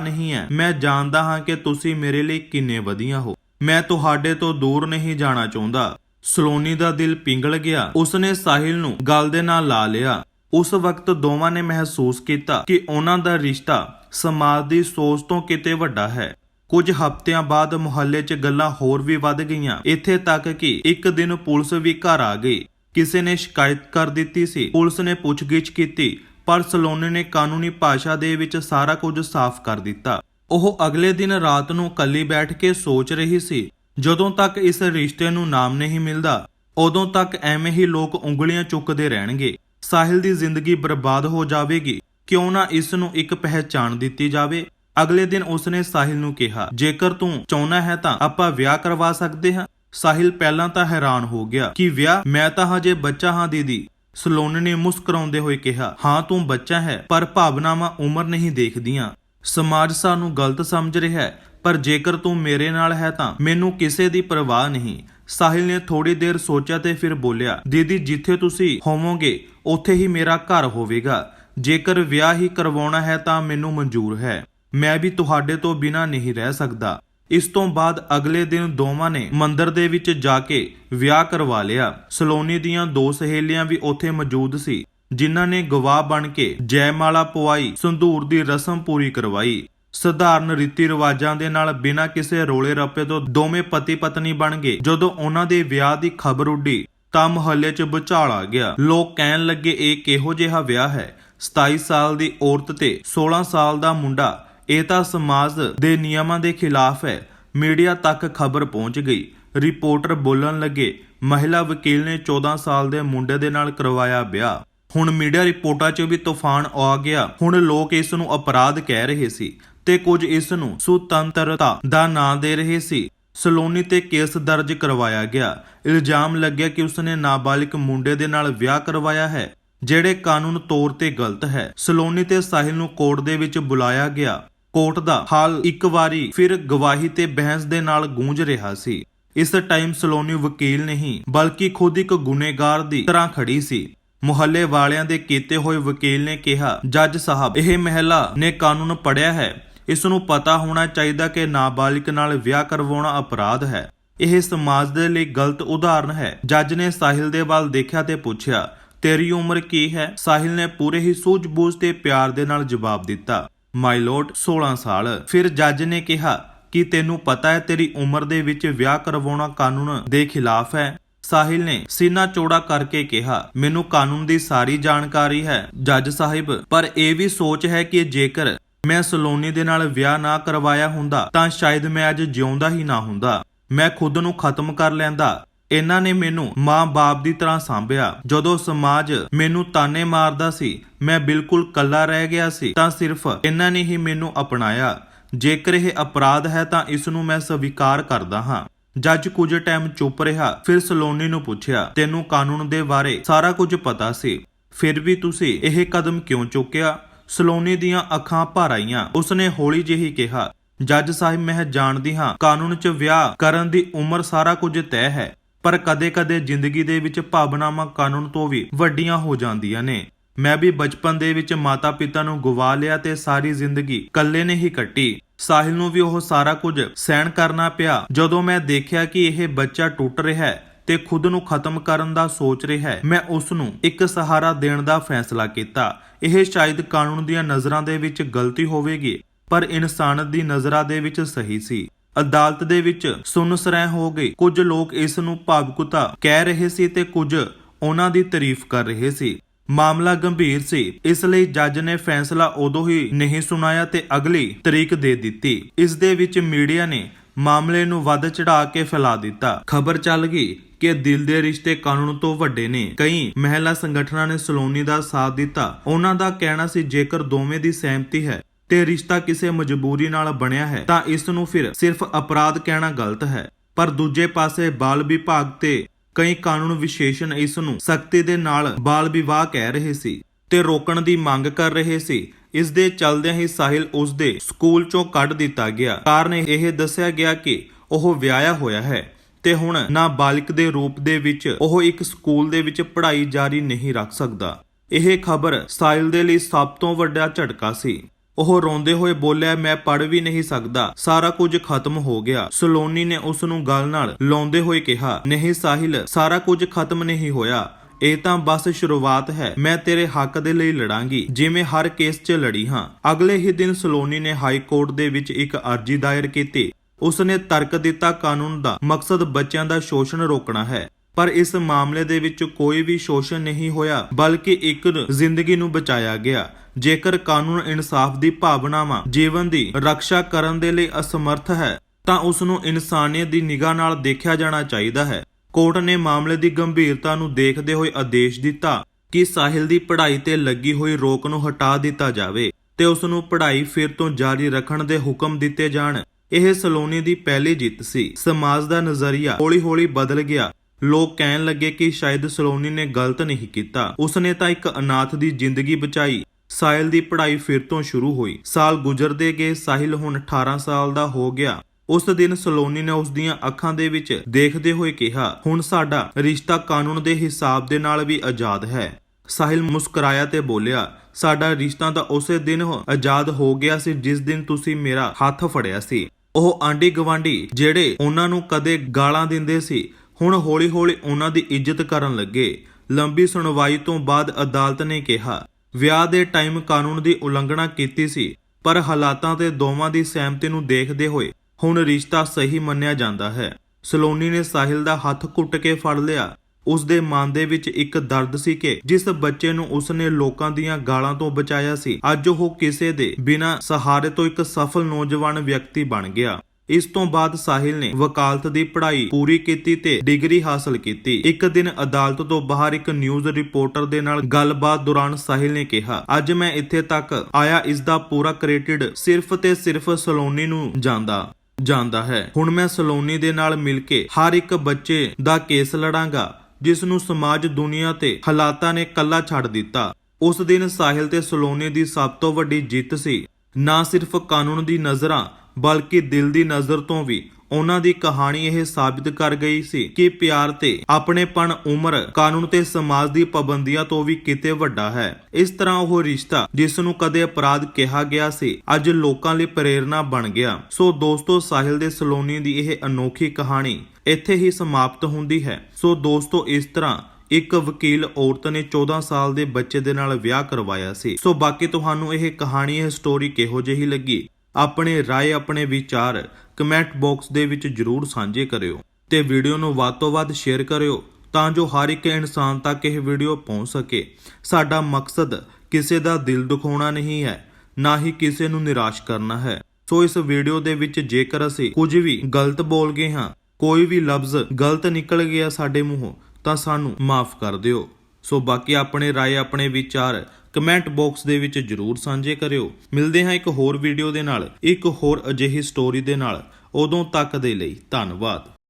ਨਹੀਂ ਹੈ। ਮੈਂ ਜਾਣਦਾ ਹਾਂ ਕਿ ਤੁਸੀਂ ਮੇਰੇ ਲਈ ਕਿੰਨੇ ਵਧੀਆ ਹੋ। ਮੈਂ ਤੁਹਾਡੇ ਤੋਂ ਦੂਰ ਨਹੀਂ ਜਾਣਾ ਚਾਹੁੰਦਾ। ਸਲੋਨੀ ਦਾ ਦਿਲ ਪਿੰਗਲ ਗਿਆ। ਉਸਨੇ ਸਾਹਿਲ ਨੂੰ ਗਲ ਦੇ ਨਾਲ ਲਾ ਲਿਆ। ਉਸ ਵਕਤ ਦੋਵਾਂ ਨੇ ਮਹਿਸੂਸ ਕੀਤਾ ਕਿ ਉਹਨਾਂ ਦਾ ਰਿਸ਼ਤਾ ਸਮਾਜ ਦੀ ਸੋਚ ਤੋਂ ਕਿਤੇ ਵੱਡਾ ਹੈ। ਕੁਝ ਹਫ਼ਤਿਆਂ ਬਾਅਦ ਮੁਹੱਲੇ 'ਚ ਗੱਲਾਂ ਹੋਰ ਵੀ ਵੱਧ ਗਈਆਂ। ਇੱਥੇ ਤੱਕ ਕਿ ਇੱਕ ਦਿਨ ਪੁਲਿਸ ਵੀ ਘਰ ਆ ਗਈ। ਕਿਸੇ ਨੇ ਸ਼ਿਕਾਇਤ ਕਰ ਦਿੱਤੀ ਸੀ। ਪੁਲਿਸ ਨੇ ਪੁੱਛਗਿੱਛ ਕੀਤੀ, ਪਰ ਸਲੋਨੀ ਨੇ ਕਾਨੂੰਨੀ ਭਾਸ਼ਾ ਦੇ ਵਿੱਚ ਸਾਰਾ ਕੁਝ ਸਾਫ਼ ਕਰ ਦਿੱਤਾ। ਉਹ ਅਗਲੇ ਦਿਨ ਰਾਤ ਨੂੰ ਇਕੱਲੀ ਬੈਠ ਕੇ ਸੋਚ ਰਹੀ ਸੀ ਜਦੋਂ ਤੱਕ ਇਸ ਰਿਸ਼ਤੇ ਨੂੰ ਨਾਮ ਨਹੀਂ ਮਿਲਦਾ, ਉਦੋਂ ਤੱਕ ਐਵੇਂ ਹੀ ਲੋਕ ਉਂਗਲੀਆਂ ਚੁੱਕਦੇ ਰਹਿਣਗੇ। ਸਾਹਿਲ ਦੀ ਜ਼ਿੰਦਗੀ ਬਰਬਾਦ ਹੋ ਜਾਵੇਗੀ। ਕਿਉਂ ਨਾ ਇਸ ਨੂੰ ਇੱਕ ਪਹਿਚਾਣ ਦਿੱਤੀ ਜਾਵੇ। ਅਗਲੇ ਦਿਨ ਉਸਨੇ ਸਾਹਿਲ ਨੂੰ ਕਿਹਾ, ਜੇਕਰ ਤੂੰ ਚਾਹੁੰਦਾ ਹੈ ਤਾਂ ਆਪਾਂ ਵਿਆਹ ਕਰਵਾ ਸਕਦੇ ਹਾਂ। ਸਾਹਿਲ ਪਹਿਲਾਂ ਤਾਂ ਹੈਰਾਨ ਹੋ ਗਿਆ ਕਿ ਵਿਆਹ, ਮੈਂ ਤਾਂ ਹਜੇ ਬੱਚਾ ਹਾਂ, ਦੀਦੀ। ਸਲੋਨ ਨੇ ਮੁਸਕਰਾਉਂਦੇ ਹੋਏ ਕਿਹਾ, ਹਾਂ, ਤੂੰ ਬੱਚਾ ਹੈ, ਪਰ ਭਾਵਨਾਵਾਂ ਉਮਰ ਨਹੀਂ ਦੇਖਦੀਆਂ। ਸਮਾਜ ਸਾਨੂੰ ਗਲਤ ਸਮਝ ਰਿਹਾ ਹੈ। ਪਰ ਜੇਕਰ ਤੂੰ ਮੇਰੇ ਨਾਲ ਹੈ ਤਾਂ ਮੈਨੂੰ ਕਿਸੇ ਦੀ ਪਰਵਾਹ ਨਹੀਂ। ਸਾਹਿਲ ਨੇ ਥੋੜੀ ਦੇਰ ਸੋਚਿਆ ਤੇ ਫਿਰ ਬੋਲਿਆ, ਦੀਦੀ, ਜਿੱਥੇ ਤੁਸੀਂ ਹੋਵੋਗੇ, ਉੱਥੇ ਹੀ ਮੇਰਾ ਘਰ ਹੋਵੇਗਾ। ਜੇਕਰ ਵਿਆਹ ਹੀ ਕਰਵਾਉਣਾ ਹੈ ਤਾਂ ਮੈਨੂੰ ਮਨਜ਼ੂਰ ਹੈ। ਮੈਂ ਵੀ ਤੁਹਾਡੇ ਤੋਂ ਬਿਨਾਂ ਨਹੀਂ ਰਹਿ ਸਕਦਾ। ਇਸ ਤੋਂ ਬਾਅਦ ਅਗਲੇ ਦਿਨ ਦੋਵਾਂ ਨੇ ਮੰਦਰ ਦੇ ਵਿੱਚ ਜਾ ਕੇ ਵਿਆਹ ਕਰਵਾ ਲਿਆ। ਸਲੋਨੀ ਦੀਆਂ ਦੋ ਸਹੇਲੀਆਂ ਵੀ ਉੱਥੇ ਮੌਜੂਦ ਸੀ, ਜਿਨ੍ਹਾਂ ਨੇ ਗਵਾਹ ਬਣ ਕੇ ਜੈਮਾਲਾ ਪਵਾਈ, ਸੰਧੂਰ ਦੀ ਰਸਮ ਪੂਰੀ ਕਰਵਾਈ। ਸਧਾਰਨ ਰੀਤੀ ਰਿਵਾਜਾਂ ਦੇ ਨਾਲ ਬਿਨਾਂ ਕਿਸੇ ਰੋਲੇ ਰੱਪੇ ਤੋਂ ਦੋਵੇਂ ਪਤੀ ਪਤਨੀ ਬਣ ਗਏ। ਜਦੋਂ ਉਹਨਾਂ ਦੇ ਵਿਆਹ ਦੀ ਖਬਰ ਉੱਡੀ, ਤਾਂ ਮੁਹੱਲੇ 'ਚ ਭੁਚਾਲ ਆ ਗਿਆ। ਲੋਕ ਕਹਿਣ ਲੱਗੇ, ਇਹ ਕਿਹੋ ਜਿਹਾ ਵਿਆਹ ਹੈ? 27 ਸਾਲ ਦੀ ਔਰਤ ਤੇ 16 ਸਾਲ ਦਾ ਮੁੰਡਾ। ਇਹ ਤਾਂ ਸਮਾਜ ਦੇ ਨਿਯਮਾਂ ਦੇ ਖਿਲਾਫ ਹੈ। ਮੀਡੀਆ ਤੱਕ ਖਬਰ ਪਹੁੰਚ ਗਈ। ਰਿਪੋਰਟਰ ਬੋਲਣ ਲੱਗੇ, ਮਹਿਲਾ ਵਕੀਲ ਨੇ 14 ਸਾਲ ਦੇ ਮੁੰਡੇ ਦੇ ਨਾਲ ਕਰਵਾਇਆ ਵਿਆਹ। ਹੁਣ ਮੀਡੀਆ ਰਿਪੋਰਟਾਂ 'ਚ ਵੀ ਤੂਫਾਨ ਆ ਗਿਆ। ਹੁਣ ਲੋਕ ਇਸ ਨੂੰ ਅਪਰਾਧ ਕਹਿ ਰਹੇ ਸੀ। ਤੇ ਕੁਝ ਇਸ ਨੂੰ ਸੁਤੰਤਰਤਾ ਦਾ ਨਾਂ ਦੇ ਰਹੇ ਸੀ। ਸਲੋਨੀ ਤੇ ਕੇਸ ਦਰਜ ਕਰਵਾਇਆ ਗਿਆ। ਇਲਜ਼ਾਮ ਲੱਗਿਆ ਕਿ ਉਸਨੇ ਨਾਬਾਲਿਗ ਮੁੰਡੇ ਦੇ ਨਾਲ ਵਿਆਹ ਕਰਵਾਇਆ ਹੈ, ਜਿਹੜੇ ਕਾਨੂੰਨ ਤੌਰ ਤੇ ਗਲਤ ਹੈ। ਸਲੋਨੀ ਤੇ ਸਾਹਿਲ ਨੂੰ ਕੋਰਟ ਦੇ ਵਿੱਚ ਬੁਲਾਇਆ ਗਿਆ। ਕੋਰਟ ਦਾ ਹਾਲ ਇੱਕ ਵਾਰੀ ਫਿਰ ਗਵਾਹੀ ਤੇ ਬਹਿਸ ਦੇ ਨਾਲ ਗੂੰਜ ਰਿਹਾ ਸੀ। ਇਸ ਟਾਈਮ ਸਲੋਨੀ ਵਕੀਲ ਨਹੀਂ, ਬਲਕਿ ਖੁਦ ਇੱਕ ਗੁਨੇਗਾਰ ਦੀ ਤਰ੍ਹਾਂ ਖੜੀ ਸੀ। ਮੁਹੱਲੇ ਵਾਲਿਆਂ ਦੇ ਕੀਤੇ ਹੋਏ ਵਕੀਲ ਨੇ ਕਿਹਾ, ਜੱਜ ਸਾਹਿਬ, ਇਹ ਮਹਿਲਾ ਨੇ ਕਾਨੂੰਨ ਪੜਿਆ ਹੈ। ਇਸ ਨੂੰ ਪਤਾ ਹੋਣਾ ਚਾਹੀਦਾ ਕਿ ਨਾਬਾਲਿਗ ਨਾਲ ਵਿਆਹ ਕਰਵਾਉਣਾ ਅਪਰਾਧ ਹੈ। ਇਹ ਸਮਾਜ ਦੇ ਲਈ ਗਲਤ ਉਦਾਹਰਨ ਹੈ। ਜੱਜ ਨੇ ਸਾਹਿਲ ਦੇ ਵੱਲ ਦੇਖਿਆ ਤੇ ਪੁੱਛਿਆ, ਤੇਰੀ ਉਮਰ ਕੀ ਹੈ? ਸਾਹਿਲ ਨੇ ਪੂਰੇ ਹੀ ਸੂਝ-ਬੂਝ ਤੇ ਪਿਆਰ ਦੇ ਨਾਲ ਜਵਾਬ ਦਿੱਤਾ, ਮਾਈ ਲੋਟ 16 ਸਾਲ। ਫਿਰ ਜੱਜ ਨੇ ਕਿਹਾ, ਕਿ ਤੈਨੂੰ ਪਤਾ ਹੈ ਤੇਰੀ ਉਮਰ ਦੇ ਵਿੱਚ ਵਿਆਹ ਕਰਵਾਉਣਾ ਕਾਨੂੰਨ ਦੇ ਖਿਲਾਫ ਹੈ? ਸਾਹਿਲ ਨੇ ਸੀਨਾ ਚੌੜਾ ਕਰਕੇ ਕਿਹਾ, ਮੈਨੂੰ ਕਾਨੂੰਨ ਦੀ ਸਾਰੀ ਜਾਣਕਾਰੀ ਹੈ ਜੱਜ ਸਾਹਿਬ, ਪਰ ਇਹ ਵੀ ਸੋਚ ਹੈ ਕਿ ਜੇਕਰ ਮੈਂ ਸਲੋਨੀ ਦੇ ਨਾਲ ਵਿਆਹ ਨਾ ਕਰਵਾਇਆ ਹੁੰਦਾ, ਤਾਂ ਸ਼ਾਇਦ ਮੈਂ ਅੱਜ ਜਿਉਂਦਾ ਹੀ ਨਾ ਹੁੰਦਾ। ਮੈਂ ਖੁਦ ਨੂੰ ਖਤਮ ਕਰ ਲੈਂਦਾ। ਇਹਨਾਂ ਨੇ ਮੈਨੂੰ ਮਾਂ-ਬਾਪ ਦੀ ਤਰ੍ਹਾਂ ਸਾਂਭਿਆ। ਜਦੋਂ ਸਮਾਜ ਮੈਨੂੰ ਤਾਨੇ ਮਾਰਦਾ ਸੀ, ਮੈਂ ਬਿਲਕੁਲ ਕੱਲਾ ਰਹਿ ਗਿਆ ਸੀ, ਤਾਂ ਸਿਰਫ ਇਹਨਾਂ ਨੇ ਹੀ ਮੈਨੂੰ ਅਪਣਾਇਆ। ਜੇਕਰ ਇਹ ਅਪਰਾਧ ਹੈ, ਤਾਂ ਇਸ ਨੂੰ ਮੈਂ ਸਵੀਕਾਰ ਕਰਦਾ ਹਾਂ। ਜੱਜ ਕੁਝ ਟਾਈਮ ਚੁੱਪ ਰਿਹਾ, ਫਿਰ ਸਲੋਨੀ ਨੂੰ ਪੁੱਛਿਆ, ਤੈਨੂੰ ਕਾਨੂੰਨ ਦੇ ਬਾਰੇ ਸਾਰਾ ਕੁਝ ਪਤਾ ਸੀ। ਫਿਰ ਵੀ ਤੁਸੀਂ ਇਹ ਕਦਮ ਕਿਉਂ ਚੁੱਕਿਆ? ਸਲੋਨੀ ਦੀਆਂ ਅੱਖਾਂ ਭਰ ਆਈਆਂ। ਉਸਨੇ ਹੌਲੀ ਜਿਹੀ ਕਿਹਾ, ਜੱਜ ਸਾਹਿਬ, ਮੈਂ ਜਾਣਦੀ ਹਾਂ, ਕਾਨੂੰਨ 'ਚ ਵਿਆਹ ਕਰਨ ਦੀ ਉਮਰ ਸਾਰਾ ਕੁਝ ਤੈਅ ਹੈ, ਪਰ ਕਦੇ-ਕਦੇ ਜ਼ਿੰਦਗੀ ਦੇ ਵਿੱਚ ਭਾਵਨਾਵਾਂ ਕਾਨੂੰਨ ਤੋਂ ਵੀ ਵੱਡੀਆਂ ਹੋ ਜਾਂਦੀਆਂ ਨੇ। ਮੈਂ ਵੀ ਬਚਪਨ ਦੇ ਵਿੱਚ ਮਾਤਾ-ਪਿਤਾ ਨੂੰ ਗਵਾ ਲਿਆ ਤੇ ਸਾਰੀ ਜ਼ਿੰਦਗੀ ਇਕੱਲੇ ਨੇ ਹੀ ਕੱਟੀ। ਸਾਹਿਲ ਨੂੰ ਵੀ ਉਹ ਸਾਰਾ ਕੁਝ ਸਹਿਣ ਕਰਨਾ ਪਿਆ। ਜਦੋਂ ਮੈਂ ਦੇਖਿਆ ਕਿ ਇਹ ਬੱਚਾ ਟੁੱਟ ਰਿਹਾ ਹੈ ਤੇ ਖੁਦ ਨੂੰ ਖਤਮ ਕਰਨ ਦਾ ਸੋਚ ਰਿਹਾ ਹੈ। ਮੈਂ ਉਸ ਨੂੰ ਇੱਕ ਸਹਾਰਾ ਦੇਣ ਦਾ ਫੈਸਲਾ ਕੀਤਾ। ਇਹ ਸ਼ਾਇਦ ਕਾਨੂੰਨ ਦੀਆਂ ਨਜ਼ਰਾਂ ਦੇ ਵਿੱਚ ਗਲਤੀ ਹੋਵੇਗੀ, ਪਰ ਇਨਸਾਨੀਅਤ ਦੀ ਨਜ਼ਰਾਂ ਦੇ ਵਿੱਚ ਸਹੀ ਸੀ। ਅਦਾਲਤ ਦੇ ਵਿੱਚ ਸੁਨਸਰੈ ਹੋ ਗਈ। ਕੁਝ ਲੋਕ ਇਸ ਨੂੰ ਭਾਵੁਕਤਾ ਕਹਿ ਰਹੇ ਸੀ ਤੇ ਕੁਝ ਉਹਨਾਂ ਦੀ ਤਾਰੀਫ ਕਰ ਰਹੇ ਸੀ। ਮਾਮਲਾ ਗੰਭੀਰ ਸੀ। ਇਸ ਲਈ ਜੱਜ ਨੇ ਫੈਸਲਾ ਉਦੋਂ ਹੀ ਨਹੀਂ ਸੁਣਾਇਆ ਤੇ ਅਗਲੀ ਤਰੀਕ ਦੇ ਦਿੱਤੀ। ਇਸ ਦੇ ਵਿੱਚ ਮੀਡੀਆ ਨੇ ਮਾਮਲੇ ਨੂੰ ਵੱਧ ਚੜਾ ਕੇ ਫੈਲਾ ਦਿੱਤਾ। ਖਬਰ ਚੱਲ ਗਈ ਕਿ ਦਿਲ ਦੇ ਰਿਸ਼ਤੇ ਕਾਨੂੰਨ ਤੋਂ ਵੱਡੇ ਨੇ। ਕਈ ਮਹਿਲਾ ਸੰਗਠਨਾਂ ਨੇ ਸਲੋਨੀ ਦਾ ਸਾਥ ਦਿੱਤਾ। ਉਹਨਾਂ ਦਾ ਕਹਿਣਾ ਸੀ, ਜੇਕਰ ਦੋਵੇਂ ਦੀ ਸਹਿਮਤੀ ਹੈ ਤੇ ਰਿਸ਼ਤਾ ਕਿਸੇ ਮਜਬੂਰੀ ਨਾਲ ਬਣਿਆ ਹੈ, ਤਾਂ ਇਸ ਨੂੰ ਫਿਰ ਸਿਰਫ ਅਪਰਾਧ ਕਹਿਣਾ ਗਲਤ ਹੈ। ਪਰ ਦੂਜੇ ਪਾਸੇ ਬਾਲ ਵਿਭਾਗ ਤੇ ਕਈ ਕਾਨੂੰਨ ਵਿਸ਼ੇਸ਼ਣ ਇਸ ਨੂੰ ਸਖਤੀ ਦੇ ਨਾਲ ਬਾਲ ਵਿਵਾਹ ਕਹਿ ਰਹੇ ਸੀ ਤੇ ਰੋਕਣ ਦੀ ਮੰਗ ਕਰ ਰਹੇ ਸੀ। ਇਸ ਦੇ ਚੱਲਦਿਆਂ ਹੀ ਸਾਹਿਲ ਉਸ ਦੇ ਸਕੂਲ ਚੋਂ ਕੱਢ ਦਿੱਤਾ ਗਿਆ। ਕਾਰਨ ਇਹ ਦੱਸਿਆ ਗਿਆ ਕਿ ਉਹ ਵਿਆਹਿਆ ਹੋਇਆ ਹੈ ਤੇ ਹੁਣ ਨਾਬਾਲਿਗ ਦੇ ਰੂਪ ਦੇ ਵਿੱਚ ਉਹ ਇੱਕ ਸਕੂਲ ਦੇ ਵਿੱਚ ਪੜ੍ਹਾਈ ਜਾਰੀ ਨਹੀਂ ਰੱਖ ਸਕਦਾ। ਇਹ ਖਬਰ ਸਾਹਿਲ ਦੇ ਲਈ ਸਭ ਤੋਂ ਵੱਡਾ ਝਟਕਾ ਸੀ। ਉਹ ਰੋਂਦੇ ਹੋਏ ਬੋਲਿਆ, ਮੈਂ ਪੜ ਵੀ ਨਹੀਂ ਸਕਦਾ। ਸਾਰਾ ਕੁਝ ਖਤਮ ਹੋ ਗਿਆ। ਸਲੋਨੀ ਨੇ ਉਸ ਨੂੰ ਗੱਲ ਨਾਲ ਲਾਉਂਦੇ ਹੋਏ ਕਿਹਾ, ਨਹੀਂ ਸਾਹਿਲ, ਸਾਰਾ ਕੁਝ ਖਤਮ ਨਹੀਂ ਹੋਇਆ। ਇਹ ਤਾਂ ਬਸ ਸ਼ੁਰੂਆਤ ਹੈ, ਮੈਂ ਤੇਰੇ ਹੱਕ ਦੇ ਲਈ ਲੜਾਂਗੀ, ਜਿਵੇਂ ਹਰ ਕੇਸ 'ਚ ਲੜੀ ਹਾਂ। ਅਗਲੇ ਹੀ ਦਿਨ ਸਲੋਨੀ ਨੇ ਹਾਈ ਕੋਰਟ ਦੇ ਵਿੱਚ ਇੱਕ ਅਰਜ਼ੀ ਦਾਇਰ ਕੀਤੀ। ਉਸਨੇ ਤਰਕ ਦਿੱਤਾ ਕਾਨੂੰਨ ਦਾ, ਮਕਸਦ ਬੱਚਿਆਂ ਦਾ ਸ਼ੋਸ਼ਣ ਰੋਕਣਾ ਹੈ। ਪਰ ਇਸ ਮਾਮਲੇ ਦੇ ਵਿੱਚ ਕੋਈ ਵੀ ਸ਼ੋਸ਼ਣ ਨਹੀਂ ਹੋਇਆ, ਬਲਕਿ ਇੱਕ ਜ਼ਿੰਦਗੀ ਨੂੰ ਬਚਾਇਆ ਗਿਆ। ਜੇਕਰ ਕਾਨੂੰਨ ਇਨਸਾਫ ਦੀ ਭਾਵਨਾਵਾਂ, ਜੀਵਨ ਦੀ ਰੱਖਿਆ ਕਰਨ ਦੇ ਲਈ ਅਸਮਰਥ ਹੈ, ਤਾਂ ਉਸ ਨੂੰ ਇਨਸਾਨੀਅਤ ਦੀ ਨਿਗਾਹ ਨਾਲ ਦੇਖਿਆ ਜਾਣਾ ਚਾਹੀਦਾ ਹੈ। ਕੋਰਟ ਨੇ ਮਾਮਲੇ ਦੀ ਗੰਭੀਰਤਾ ਨੂੰ ਦੇਖਦੇ ਹੋਏ ਆਦੇਸ਼ ਦਿੱਤਾ ਕਿ ਸਾਹਿਲ ਦੀ ਪੜ੍ਹਾਈ ਤੇ ਲੱਗੀ ਹੋਈ ਰੋਕ ਨੂੰ ਹਟਾ ਦਿੱਤਾ ਜਾਵੇ ਤੇ ਉਸ ਨੂੰ ਪੜ੍ਹਾਈ ਫਿਰ ਤੋਂ ਜਾਰੀ ਰੱਖਣ ਦੇ ਹੁਕਮ ਦਿੱਤੇ ਜਾਣ। ਇਹ ਸਲੋਨੀ ਦੀ ਪਹਿਲੀ ਜਿੱਤ ਸੀ। ਸਮਾਜ ਦਾ ਨਜ਼ਰੀਆ ਹੌਲੀ-ਹੌਲੀ ਬਦਲ ਗਿਆ। ਲੋਕ ਕਹਿਣ ਲੱਗੇ ਕਿ ਸ਼ਾਇਦ ਸਲੋਨੀ ਨੇ ਗਲਤ ਨਹੀਂ ਕੀਤਾ। ਉਸਨੇ ਤਾਂ ਇੱਕ ਅਨਾਥ ਦੀ ਜ਼ਿੰਦਗੀ ਬਚਾਈ। ਸਾਹਿਲ ਦੀ ਪੜ੍ਹਾਈ ਫਿਰ ਤੋਂ ਸ਼ੁਰੂ ਹੋਈ। ਸਾਲ ਗੁਜ਼ਰਦੇ ਗਏ। ਸਾਹਿਲ ਹੁਣ 18 ਸਾਲ ਦਾ ਹੋ ਗਿਆ। ਉਸ ਦਿਨ ਸਲੋਨੀ ਨੇ ਉਸ ਦੀਆਂ ਅੱਖਾਂ ਦੇ ਵਿੱਚ ਦੇਖਦੇ ਹੋਏ ਕਿਹਾ, ਹੁਣ ਸਾਡਾ ਰਿਸ਼ਤਾ ਕਾਨੂੰਨ ਦੇ ਹਿਸਾਬ ਦੇ ਨਾਲ ਵੀ ਆਜ਼ਾਦ ਹੈ। ਸਾਹਿਲ ਮੁਸਕਰਾਇਆ ਤੇ ਬੋਲਿਆ, ਸਾਡਾ ਰਿਸ਼ਤਾ ਤਾਂ ਉਸੇ ਦਿਨ ਆਜ਼ਾਦ ਹੋ ਗਿਆ ਸੀ ਜਿਸ ਦਿਨ ਤੁਸੀਂ ਮੇਰਾ ਹੱਥ ਫੜਿਆ ਸੀ। ਉਹ ਆਂਡੀ ਗਵਾਂਡੀ ਜਿਹੜੇ ਉਹਨਾਂ ਨੂੰ ਕਦੇ ਗਾਲਾਂ ਦਿੰਦੇ ਸੀ, ਹੁਣ ਹੌਲੀ-ਹੌਲੀ ਉਹਨਾਂ ਦੀ ਇੱਜ਼ਤ ਕਰਨ ਲੱਗੇ। ਲੰਬੀ ਸੁਣਵਾਈ ਤੋਂ ਬਾਅਦ ਅਦਾਲਤ ਨੇ ਕਿਹਾ, ਵਿਆਹ ਦੇ ਟਾਈਮ ਕਾਨੂੰਨ ਦੀ ਉਲੰਘਣਾ ਕੀਤੀ ਸੀ, ਪਰ ਹਾਲਾਤਾਂ ਤੇ ਦੋਵਾਂ ਦੀ ਸਹਿਮਤੀ ਨੂੰ ਦੇਖਦੇ ਹੋਏ ਹੁਣ ਰਿਸ਼ਤਾ ਸਹੀ ਮੰਨਿਆ ਜਾਂਦਾ ਹੈ। ਸਲੋਨੀ ਨੇ ਸਾਹਿਲ ਦਾ ਹੱਥ ਘੁੱਟ ਕੇ ਫੜ ਲਿਆ। ਉਸ ਦੇ ਮਨ ਦੇ ਵਿੱਚ ਇੱਕ ਦਰਦ ਸੀ ਕਿ ਜਿਸ ਬੱਚੇ ਨੂੰ ਉਸਨੇ ਲੋਕਾਂ ਦੀਆਂ ਗਾਲਾਂ ਤੋਂ ਬਚਾਇਆ ਸੀ, ਅੱਜ ਉਹ ਕਿਸੇ ਦੇ ਬਿਨਾਂ ਸਹਾਰੇ ਤੋਂ ਇੱਕ ਸਫਲ ਨੌਜਵਾਨ ਵਿਅਕਤੀ ਬਣ ਗਿਆ। ਇਸ ਤੋਂ ਬਾਅਦ ਸਾਹਿਲ ਨੇ ਵਕਾਲਤ ਦੀ ਪੜ੍ਹਾਈ ਪੂਰੀ ਕੀਤੀ ਤੇ ਡਿਗਰੀ ਹਾਸਲ ਕੀਤੀ। ਇੱਕ ਦਿਨ ਅਦਾਲਤ ਤੋਂ ਬਾਹਰ ਇੱਕ ਨਿਊਜ਼ ਰਿਪੋਰਟਰ ਦੇ ਨਾਲ ਗੱਲਬਾਤ ਦੌਰਾਨ ਸਾਹਿਲ ਨੇ ਕਿਹਾ, ਅੱਜ ਮੈਂ ਇੱਥੇ ਤੱਕ ਆਇਆ, ਇਸ ਦਾ ਪੂਰਾ ਕ੍ਰੈਡਿਟ ਸਿਰਫ ਤੇ ਸਿਰਫ ਸਲੋਨੀ ਨੂੰ ਜਾਂਦਾ। ਜਾਂਦਾ ਹੈ। ਹੁਣ ਮੈਂ ਸਲੋਨੀ ਦੇ ਨਾਲ ਮਿਲ ਕੇ ਹਰ ਇੱਕ ਬੱਚੇ ਦਾ ਕੇਸ ਲੜਾਂਗਾ, ਜਿਸ ਨੂੰ ਸਮਾਜ ਦੁਨੀਆ ਤੇ ਹਾਲਾਤਾਂ ਨੇ ਕੱਲਾ ਛੱਡ ਦਿੱਤਾ। ਉਸ ਦਿਨ ਸਾਹਿਲ ਤੇ ਸਲੋਨੀ ਦੀ ਸਭ ਤੋਂ ਵੱਡੀ ਜਿੱਤ ਸੀ। ਨਾ ਸਿਰਫ ਕਾਨੂੰਨ ਦੀ ਨਜ਼ਰਾਂ, ਬਲਕਿ ਦਿਲ ਦੀ ਨਜ਼ਰ ਤੋਂ ਵੀ ਉਹਨਾਂ ਦੀ ਕਹਾਣੀ ਇਹ ਸਾਬਿਤ ਕਰ ਗਈ ਸੀ ਕਿ ਪਿਆਰ ਤੇ ਆਪਣੇਪਣ ਉਮਰ ਕਾਨੂੰਨ ਤੇ ਸਮਾਜ ਦੀ ਪਾਬੰਦੀਆਂ ਤੋਂ ਵੀ ਕਿਤੇ ਵੱਡਾ ਹੈ। ਇਸ ਤਰ੍ਹਾਂ ਉਹ ਰਿਸ਼ਤਾ, ਜਿਸ ਨੂੰ ਕਦੇ ਅਪਰਾਧ ਕਿਹਾ ਗਿਆ ਸੀ, ਅੱਜ ਲੋਕਾਂ ਲਈ ਪ੍ਰੇਰਣਾ ਬਣ ਗਿਆ। ਸੋ ਦੋਸਤੋ, ਸਾਹਿਲ ਦੇ ਸਲੋਨੀ ਦੀ ਇਹ ਅਨੋਖੀ ਕਹਾਣੀ ਇੱਥੇ ਹੀ ਸਮਾਪਤ ਹੁੰਦੀ ਹੈ। ਸੋ ਦੋਸਤੋ, ਇਸ ਤਰ੍ਹਾਂ ਇੱਕ ਵਕੀਲ ਔਰਤ ਨੇ 14 ਸਾਲ ਦੇ ਬੱਚੇ ਦੇ ਨਾਲ ਵਿਆਹ ਕਰਵਾਇਆ ਸੀ। ਸੋ ਬਾਕੀ ਤੁਹਾਨੂੰ ਇਹ ਕਹਾਣੀ, ਇਹ ਸਟੋਰੀ ਕਿਹੋ ਜਿਹੀ ਲੱਗੀ? ਆਪਣੇ رائے ਆਪਣੇ ਵਿਚਾਰ ਕਮੈਂਟ ਬਾਕਸ ਦੇ ਵਿੱਚ ਜਰੂਰ ਸਾਂਝੇ ਕਰਿਓ ਤੇ ਵੀਡੀਓ ਨੂੰ ਵੱਧ ਤੋਂ ਵੱਧ ਸ਼ੇਅਰ ਕਰਿਓ ਤਾਂ ਜੋ ਹਰ ਇੱਕ ਇਨਸਾਨ ਤੱਕ ਇਹ ਵੀਡੀਓ ਪਹੁੰਚ ਸਕੇ ਸਾਡਾ ਮਕਸਦ ਕਿਸੇ ਦਾ ਦਿਲ ਦੁਖਾਉਣਾ ਨਹੀਂ ਹੈ ਨਾ ਹੀ ਕਿਸੇ ਨੂੰ ਨਿਰਾਸ਼ ਕਰਨਾ ਹੈ ਸੋ ਇਸ ਵੀਡੀਓ ਦੇ ਵਿੱਚ ਜੇਕਰ ਅਸੀਂ ਕੁਝ ਵੀ ਗਲਤ ਬੋਲ ਗਏ ਹਾਂ ਕੋਈ ਵੀ ਲਫ਼ਜ਼ ਗਲਤ ਨਿਕਲ ਗਿਆ ਸਾਡੇ ਮੂੰਹੋਂ ਤਾਂ ਸਾਨੂੰ ਮਾਫ ਕਰ ਦਿਓ ਸੋ ਬਾਕੀ ਆਪਣੇ رائے ਆਪਣੇ ਵਿਚਾਰ ਕਮੈਂਟ ਬਾਕਸ ਦੇ ਵਿੱਚ ਜਰੂਰ ਸਾਂਝੇ ਕਰਿਓ। ਮਿਲਦੇ ਹਾਂ ਇੱਕ ਹੋਰ ਵੀਡੀਓ ਦੇ ਨਾਲ, ਇੱਕ ਹੋਰ ਅਜਿਹੀ ਸਟੋਰੀ ਦੇ ਨਾਲ। ਉਦੋਂ ਤੱਕ ਦੇ ਲਈ ਧੰਨਵਾਦ।